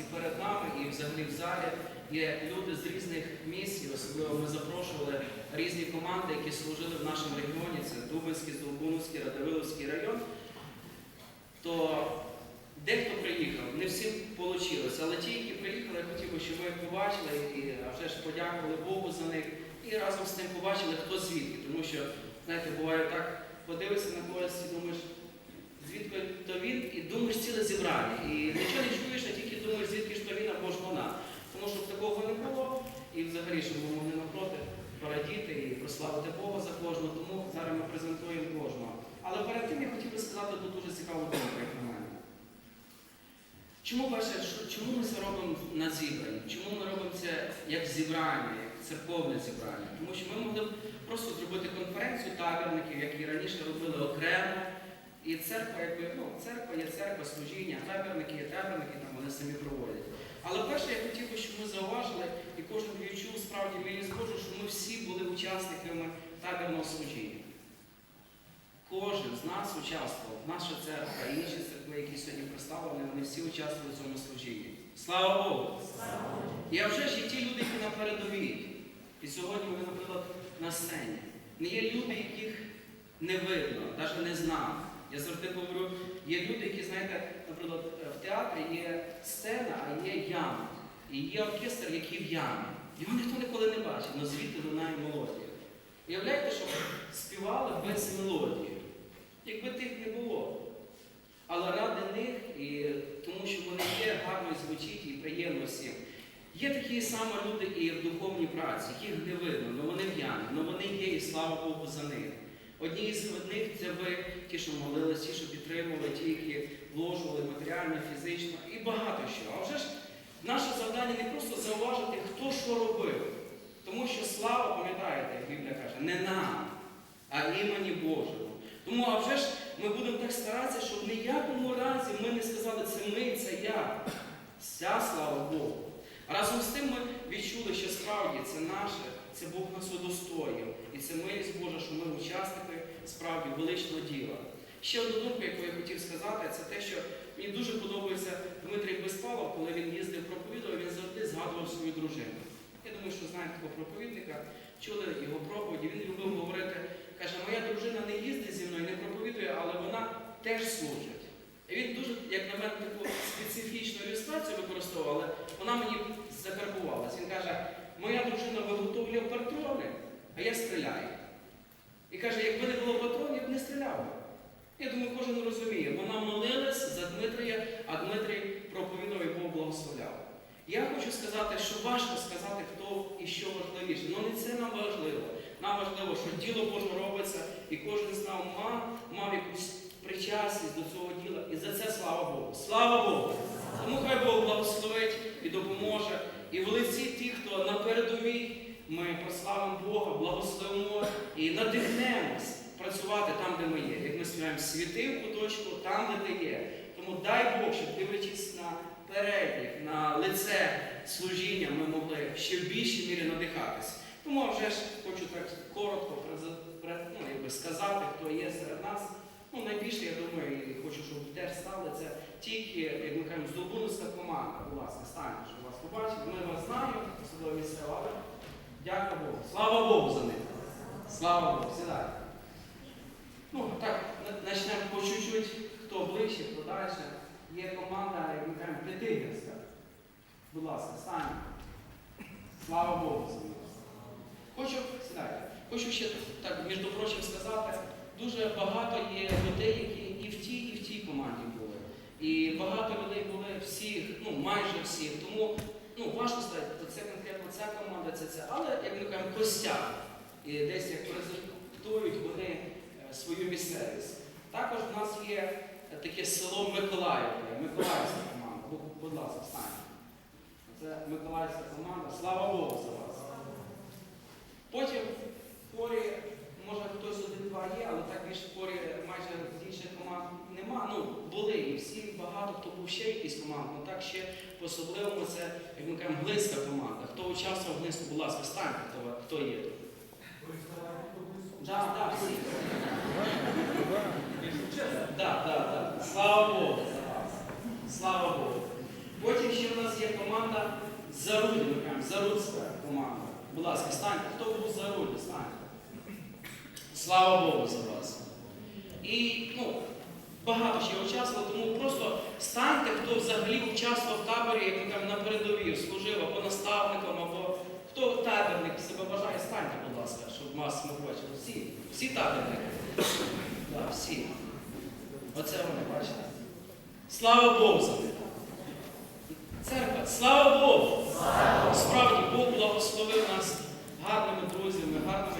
і перед нами, і взагалі в залі є люди з різних місць, і особливо ми запрошували різні команди, які служили в нашому регіоні. Це Дубинський, Здолбуновський, Радивиловський район. То дехто приїхав, не всім вийшло, але ті, які приїхали, я хотів би, щоб ви побачили і а вже ж подякували Богу за них. І разом з тим побачили, хто звідки. Тому що, знаєте, буває так, подивишся на когось і думаєш, звідки то він, і думаєш ціле зібрання. І нічого не чуєш, а тільки думаєш, звідки ж то він або ж вона. Тому що такого не було, і взагалі, щоб ми могли напроти порадіти і прославити Бога за кожного. Тому зараз ми презентуємо кожного. Але перед тим я хотів би сказати тут дуже цікаву думку, як на мене. Чому перше, чому ми це робимо на зібранні? Чому ми робимо це як зібрання, як церковне зібрання? Тому що ми могли б просто зробити конференцію табірників, і раніше робили окремо. І церква, якби, ну, церква є церква, служіння, табірники є табірники, там вони самі проводять. Але перше, я хотів би, щоб ми зауважили, і кожен відчув справді милість Божу, що ми всі були учасниками табірного служіння. Кожен з нас участвував, наша церква і інші церкви, які сьогодні представлені, вони всі участвували в цьому служінні. Слава Богу! І а вже ж є ті люди, які на передовій. І сьогодні вони, наприклад, на сцені. Не є люди, яких не видно, навіть не знав. Я завжди говорю, є люди, які, знаєте, наприклад, в театрі є сцена, а є яма. І є оркестр, який в ямі. Його ніхто ніколи не бачив, але звідти лунає мелодія. Уявляєте, що співали без мелодії, якби тих не було. Але ради них, і тому що вони є, гарно звучить і приємно всім. Є такі самі люди і в духовній праці, яких не видно, але вони в ямі, але вони є, і слава Богу за них. Одні з них це ви, ті, що молились, ті, що підтримували, ті, які вложували матеріально, фізично і багато що. А вже ж наше завдання не просто зауважити, хто що робив. Тому що слава, пам'ятаєте, як Біблія каже, не нам, а імені Божому. Тому а вже ж ми будемо так старатися, щоб в ніякому разі ми не сказали, це ми, це я. Вся слава Богу. Разом з тим ми відчули, що справді це наше, це Бог нас удостоїв. І це милість Божа, що ми учасники справді величного діла. Ще одну думку, яку я хотів сказати, це те, що мені дуже подобається Дмитрій Безпалов, коли він їздив проповідував, він завжди згадував свою дружину. Я думаю, що знаєте такого проповідника, чули його проповіді, він любив говорити, каже, моя дружина не їздить зі мною, не проповідує, але вона теж служить. І він дуже, як на мене, таку специфічну ілюстрацію використовував, але вона мені закарбувалась. Він каже, моя дружина виготовлює патрони, а я стріляю. І каже, якби не було патронів, не стріляв. би». Я думаю, кожен розуміє, вона молилась за Дмитрія, а Дмитрій проповідав і Бог благословляв. Я хочу сказати, що важко сказати, хто і що важливіше. Ну не це нам важливо. Нам важливо, що діло Боже робиться, і кожен з нас мав, мав якусь причасність до цього діла. І за це слава Богу. Слава Богу! Тому хай Бог благословить і допоможе. І в лиці тих, хто на передовій, ми прославимо Бога, благословимо і надихнемось працювати там, де ми є. Як ми співаємо світи в куточку, там, де ти є. Тому дай Бог, щоб дивлячись на перебіг, на лице служіння, ми могли ще в більшій мірі надихатись. Тому вже ж хочу так коротко ну, якби сказати, хто є серед нас. Ну, найбільше, я думаю, і хочу, щоб теж стали це тільки, як ми кажемо, здобуновська команда. Будь ласка, станьте, щоб вас побачили. Ми вас знаємо, особливо місцева, дякую Богу. Слава Богу за них. Слава Богу, сідайте. Ну, так, почнемо по чуть-чуть, хто ближче, хто далі. Є команда, як ми кажемо, П'ятигірська. Будь ласка, станьте. Слава Богу за них. Хочу, сідайте, хочу ще так, між прочим, сказати, дуже багато є людей, які і в тій, і в тій команді були. І багато людей були всіх, ну майже всіх. Тому ну, важко сказати, то це конкретно ця команда, це це. Але, як ми кажемо, костяк. І десь як презентують вони е, свою місцевість. Також в нас є е, таке село Миколаївка, Миколаївська команда. Будь, ласка, стань. Це Миколаївська команда. Слава Богу за вас. Потім в хорі, може хтось один-два є, але так більше в хорі майже з інших команд нема. Ну, були і всі багато хто якісь команди. Ну так ще по-особливому це, як ми кажемо, глинська команда. Хто участвував в глинську, будь ласка, станьте, хто, хто є тут. Так, так, всі. Так, так, так. Слава Богу. Слава Богу. Потім ще в нас є команда Заруді, ми кажемо, Зарудська команда. Будь ласка, станьте. Хто був Заруді? Станьте. Слава Богу за вас. І ну, багато ще участвувало, тому просто станьте, хто взагалі участвував в таборі, як ми кажемо, на передовій, служив або наставником, або хто табірник себе бажає, станьте, будь ласка, щоб вас ми бачили. Всі, всі табірники. Так, всі. Оце вони бачите. Слава Богу за них. Церква, слава Богу! Справді Бог благословив нас гарними друзями, гарними